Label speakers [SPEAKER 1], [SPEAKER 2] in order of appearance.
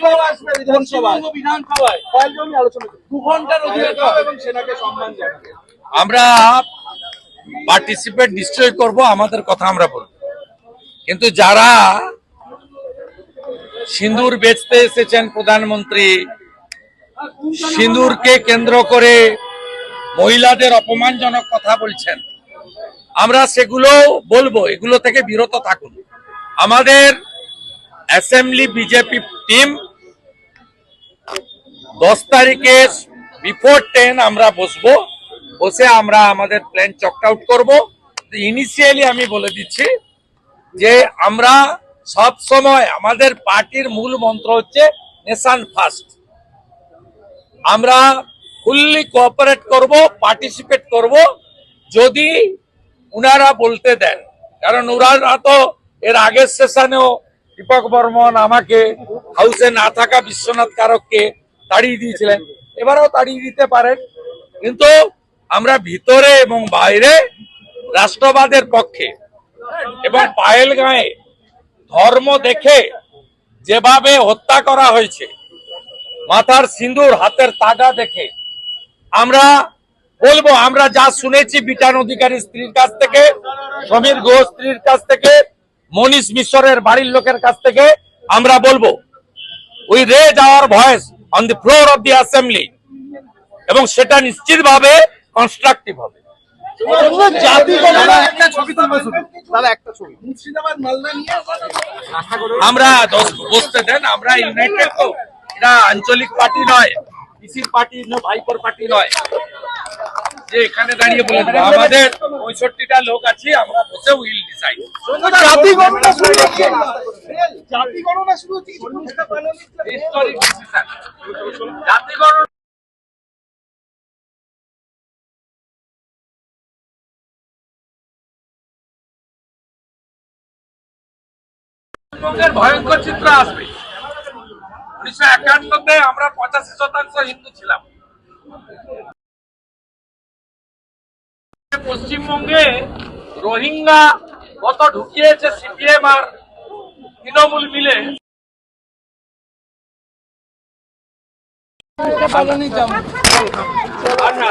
[SPEAKER 1] বিপ্লব আসবে বিধানসভায়।
[SPEAKER 2] বিধানসভায়।
[SPEAKER 1] কয়েকজন আলোচনা
[SPEAKER 2] দু ঘণ্টার অধিবেশন
[SPEAKER 1] এবং সেনাকে সম্মান জানাবে।
[SPEAKER 3] আমরা পার্টিসিপেট নিশ্চয়ই করব আমাদের কথা আমরা বলব। কিন্তু যারা সিঁদুর বেচতে এসেছেন প্রধানমন্ত্রী সিঁদুরকে কেন্দ্র করে মহিলাদের অপমানজনক কথা বলছেন আমরা সেগুলো বলব এগুলো থেকে বিরত থাকুন। আমাদের অ্যাসেম্বলি বিজেপি টিম দশ তারিখে বিফোর টেন আমরা বসবো। বসে আমরা আমাদের প্ল্যান চক আউট করব। ইনিশিয়ালি আমি বলে দিচ্ছি যে আমরা সব সময় আমাদের পার্টির মূল মন্ত্র হচ্ছে নেশান ফার্স্ট আমরা ফুললি কোঅপারেট করব পার্টিসিপেট করব। যদি উনারা বলতে দেন, কারণ ওনারা তো এর আগের সেশনেও দীপক বর্মন আমাকে হাউসে না থাকা বিশ্বনাথ কারককে তাড়িয়ে দিয়েছিলেন। এবারেও তাড়িয়ে দিতে পারেন। কিন্তু আমরা ভিতরে এবং বাইরে রাষ্ট্রবাদের পক্ষে এবং পায়েল গায়ে ধর্ম দেখে যেভাবে হত্যা করা হয়েছে, মাথার সিঁদুর হাতের তাগা দেখে, আমরা বলব, আমরা যা শুনেছি বিটান অধিকারী স্ত্রীর কাছ থেকে, সমীর ঘোষ স্ত্রীর কাছ থেকে, মনীষ মিশরের বাড়ির লোকের কাছ থেকে, আমরা বলব we raise our voice on the floor of the assembly এবং সেটা নিশ্চিতভাবে কনস্ট্রাকটিভ হবে। আমরা বসতে দেন, আমরা ইউনাইটেড তো। এটা আঞ্চলিক পার্টি নয় পিসির পার্টি নয় ভাইপোর পার্টি নয়। যে এখানে দাঁড়িয়ে বলে দেবো। আমাদের পঁয়ষট্টিটা লোক আছে, আমরা বসে উইল ডিসাইড পশ্চিমবঙ্গের ভয়ঙ্কর চিত্র আসবে। উনিশশো একান্নতে আমরা পঁচাশি শতাংশ হিন্দু ছিলাম। পশ্চিমবঙ্গে রোহিঙ্গা কত ঢুকিয়েছে সিপিএম আর তৃণমূল মিলে আর না